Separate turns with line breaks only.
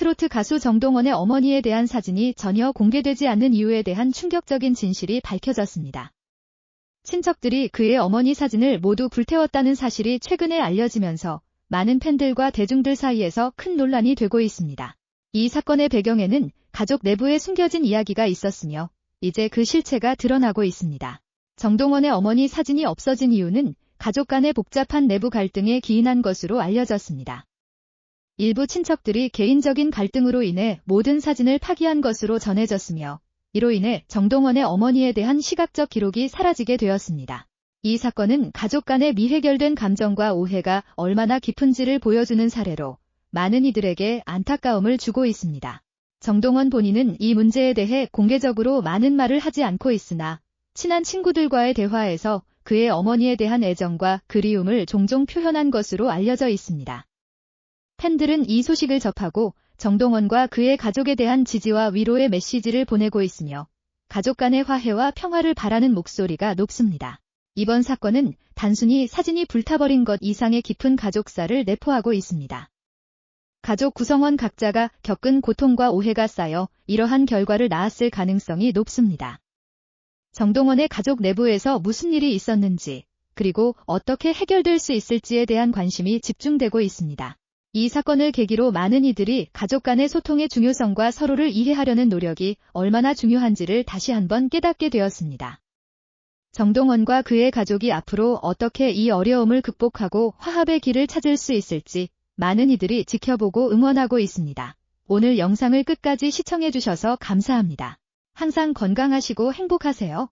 트로트 가수 정동원의 어머니에 대한 사진이 전혀 공개되지 않는 이유에 대한 충격적인 진실이 밝혀졌습니다. 친척들이 그의 어머니 사진을 모두 불태웠다는 사실이 최근에 알려지면서 많은 팬들과 대중들 사이에서 큰 논란이 되고 있습니다. 이 사건의 배경에는 가족 내부에 숨겨진 이야기가 있었으며 이제 그 실체가 드러나고 있습니다. 정동원의 어머니 사진이 없어진 이유는 가족 간의 복잡한 내부 갈등에 기인한 것으로 알려졌습니다. 일부 친척들이 개인적인 갈등으로 인해 모든 사진을 파기한 것으로 전해졌으며 이로 인해 정동원의 어머니에 대한 시각적 기록이 사라지게 되었습니다. 이 사건은 가족 간의 미해결된 감정과 오해가 얼마나 깊은지를 보여주는 사례로 많은 이들에게 안타까움을 주고 있습니다. 정동원 본인은 이 문제에 대해 공개적으로 많은 말을 하지 않고 있으나 친한 친구들과의 대화에서 그의 어머니에 대한 애정과 그리움을 종종 표현한 것으로 알려져 있습니다. 팬들은 이 소식을 접하고 정동원과 그의 가족에 대한 지지와 위로의 메시지를 보내고 있으며 가족 간의 화해와 평화를 바라는 목소리가 높습니다. 이번 사건은 단순히 사진이 불타버린 것 이상의 깊은 가족사를 내포하고 있습니다. 가족 구성원 각자가 겪은 고통과 오해가 쌓여 이러한 결과를 낳았을 가능성이 높습니다. 정동원의 가족 내부에서 무슨 일이 있었는지, 그리고 어떻게 해결될 수 있을지에 대한 관심이 집중되고 있습니다. 이 사건을 계기로 많은 이들이 가족 간의 소통의 중요성과 서로를 이해하려는 노력이 얼마나 중요한지를 다시 한번 깨닫게 되었습니다. 정동원과 그의 가족이 앞으로 어떻게 이 어려움을 극복하고 화합의 길을 찾을 수 있을지 많은 이들이 지켜보고 응원하고 있습니다. 오늘 영상을 끝까지 시청해주셔서 감사합니다. 항상 건강하시고 행복하세요.